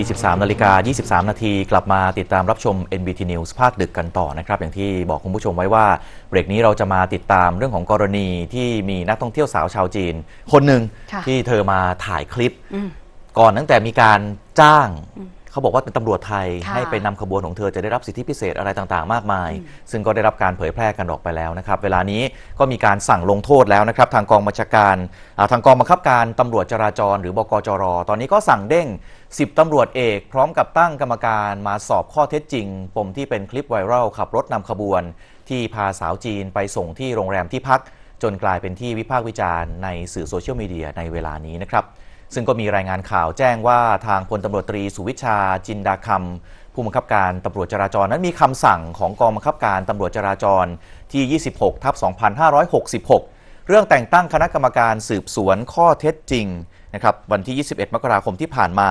23นาฬิกา23 นาทีกลับมาติดตามรับชม NBT News ภาคดึกกันต่อนะครับ อย่างที่บอกคุณผู้ชมไว้ว่าเบรกนี้เราจะมาติดตามเรื่องของกรณีที่มีนักท่องเที่ยวสาวชาวจีน คนหนึ่งค่ะที่เธอมาถ่ายคลิปอืมก่อนตั้งแต่มีการจ้าง เขาบอกว่าเป็นตำรวจไทยค่ะให้ไปนำขบวนของเธอจะได้รับสิทธิพิเศษอะไรต่างๆ มากมาย ซึ่งก็ได้รับการเผยแพร่กันออกไปแล้วนะครับ เวลานี้ก็มีการสั่งลงโทษแล้วนะครับ ทางกองบัญชาการอ่าทางกองบังคับการตำรวจจราจร หรือบกจร ตอนนี้ก็สั่งเด้ง 10ตำรวจเอก พร้อมกับตั้งกรรมการมาสอบข้อเท็จจริง ปมที่เป็นคลิปไวรัลขับรถนำขบวน ที่พาสาวจีนไปส่งที่โรงแรมที่พัก จนกลายเป็นที่วิพากษ์วิจารณ์ในสื่อโซเชียลมีเดียในเวลานี้นะครับ ซึ่งก็มีรายงานข่าวแจ้งว่าทางพลตำรวจตรีสุวิชาจินดาคำผู้บังคับการตำรวจจราจรนั้นมีคำสั่งของกองบังคับการตำรวจจราจรที่ 26ทับ2566 เรื่องแต่งตั้งคณะกรรมการสืบสวนข้อเท็จจริงนะครับวันที่ 21 มกราคมที่ผ่านมา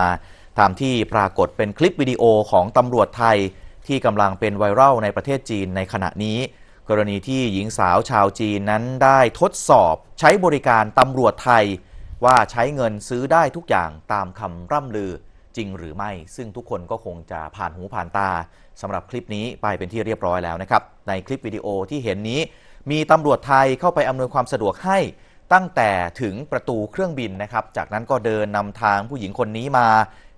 ตามที่ปรากฏเป็นคลิปวิดีโอของตำรวจไทย ที่กำลังเป็นไวรัลในประเทศจีนในขณะนี้ กรณีที่หญิงสาวชาวจีนนั้นได้ทดสอบใช้บริการตำรวจไทย ว่าใช้เงินซื้อได้ทุกอย่างตามคำร่ำลือจริงหรือไม่ ซึ่งทุกคนก็คงจะผ่านหูผ่านตาสำหรับคลิปนี้ไปเป็นที่เรียบร้อยแล้วนะครับ ในคลิปวิดีโอที่เห็นนี้ มีตำรวจไทยเข้าไปอำนวยความสะดวกให้ตั้งแต่ถึงประตูเครื่องบินนะครับ จากนั้นก็เดินนำทางผู้หญิงคนนี้มา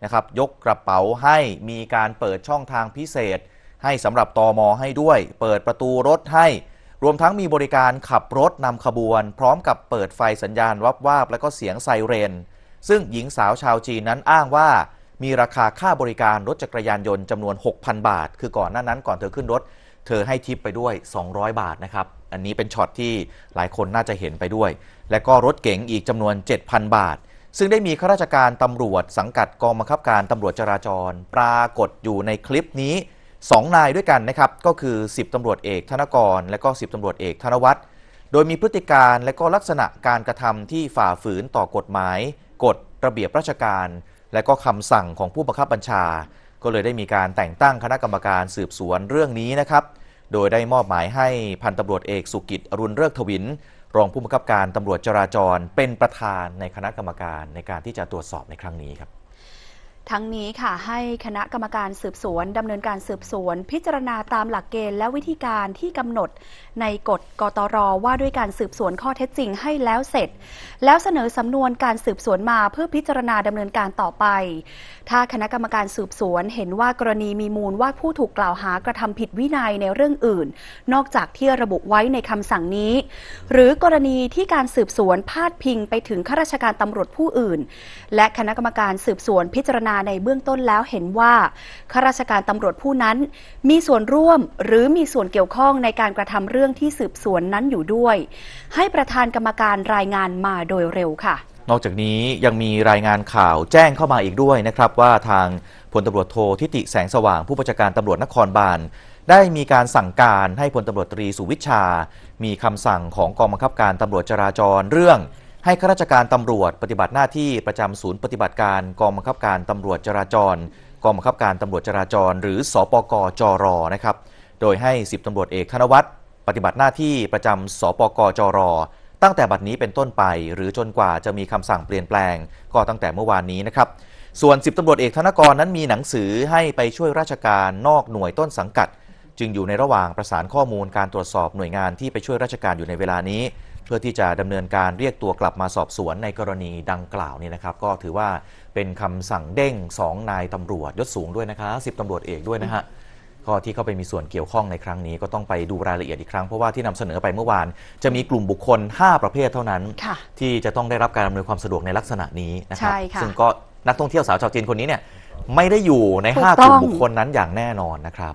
นะครับ ยกกระเป๋าให้มีการเปิดช่องทางพิเศษ ให้สำหรับตอมอให้ด้วย เปิดประตูรถให้ รวมทั้งมีบริการขับรถนำขบวน พร้อมกับเปิดไฟสัญญาณวับวาบและก็เสียงไซเรน ซึ่งหญิงสาวชาวจีนนั้นอ้างว่า มีราคาค่าบริการรถจักรยานยนต์จำนวน 6,000 บาท คือก่อนหน้านั้นก่อนเธอขึ้นรถ เธอให้ทิปไปด้วย 200 บาทนะครับ อันนี้เป็นช็อตที่หลายคนน่าจะเห็นไปด้วย และก็รถเก๋งอีกจำนวน 7,000 บาท ซึ่งได้มีข้าราชการตำรวจสังกัดกองบังคับการตำรวจจราจร ปรากฏอยู่ในคลิปนี้ 2 นายด้วยกันนะครับ ก็คือ 10ตำรวจเอกธนกร และก็ 10ตำรวจเอกธนวัฒน์โดยมีพฤติการและก็ลักษณะการกระทำที่ฝ่าฝืนต่อกฎหมาย กฎระเบียบราชการ และก็คำสั่งของผู้บังคับบัญชา ก็เลยได้มีการแต่งตั้งคณะกรรมการสืบสวนเรื่องนี้นะครับโดยได้มอบหมายให้พันตำรวจเอกสุกิจอรุณเริกทวิน รองผู้บังคับการตำรวจจราจรเป็นประธานในคณะกรรมการในการที่จะตรวจสอบในครั้งนี้ครับ ทั้งนี้ค่ะให้คณะกรรมการสืบสวนดำเนินการสืบสวน พิจารณาตามหลักเกณฑ์และวิธีการที่กำหนด ในกฎกตรว่าด้วยการสืบสวนข้อเท็จจริงให้แล้วเสร็จ แล้วเสนอสำนวนการสืบสวนมาเพื่อพิจารณาดำเนินการต่อไป ถ้าคณะกรรมการสืบสวนเห็นว่ากรณีมีมูลว่าผู้ถูกกล่าวหากระทำผิดวินัยในเรื่องอื่น นอกจากที่ระบุไว้ในคำสั่งนี้ หรือกรณีที่การสืบสวนพาดพิงไปถึงข้าราชการตำรวจผู้อื่น และคณะกรรมการสืบสวนพิจารณาในเบื้องต้นแล้วเห็นว่าข้าราชการตำรวจผู้นั้น มีส่วนร่วมหรือมีส่วนเกี่ยวข้องในการกระทำเรื่องที่สืบสวนนั้นอยู่ด้วย ให้ประธานกรรมการรายงานมาโดยเร็วค่ะ นอกจากนี้ยังมีรายงานข่าวแจ้งเข้ามาอีกด้วยนะครับ ว่าทางพลตำรวจโททิติแสงสว่างผู้บัญชาการตำรวจนครบาลได้มีการสั่งการให้พลตำรวจตรีสุวิชา มีคำสั่งของกองบังคับการตำรวจจราจรเรื่อง ให้ข้าราชการตำรวจปฏิบัติหน้าที่ประจำศูนย์ปฏิบัติการกองบังคับการตำรวจจราจร กองบังคับการตำรวจจราจร หรือสปกจรนะครับ โดยให้10ตำรวจเอกธนวัฒน์ปฏิบัติหน้าที่ประจำสปกจร ตั้งแต่บัดนี้เป็นต้นไป หรือจนกว่าจะมีคำสั่งเปลี่ยนแปลง ก็ตั้งแต่เมื่อวานนี้นะครับ ส่วน10ตำรวจเอกธนกรนั้นมีหนังสือให้ไปช่วยราชการนอกหน่วยต้นสังกัด จึงอยู่ในระหว่างประสานข้อมูลการตรวจสอบหน่วยงานที่ไปช่วยราชการอยู่ในเวลานี้ เพื่อที่จะดำเนินการเรียกตัวกลับมาสอบสวนในกรณีดังกล่าวนี่นะครับ ก็ถือว่าเป็นคำสั่งเด้ง 2 นายตำรวจยศสูงด้วยนะคะ10ตำรวจเอกด้วยนะฮะก็ที่เข้าไปมีส่วนเกี่ยวข้องในครั้งนี้ก็ต้องไปดูรายละเอียดอีกครั้ง เพราะว่าที่นำเสนอไปเมื่อวาน จะมีกลุ่มบุคคล 5 ประเภทเท่านั้นค่ะที่จะต้องได้รับการอำนวยความสะดวกในลักษณะนี้นะครับใช่ค่ะซึ่งก็นักท่องเที่ยวสาวชาวจีนคนนี้เนี่ยไม่ได้อยู่ในถูก5กต้ลุ่อมงบุคคลนั้นอย่างแน่นอนนะครับ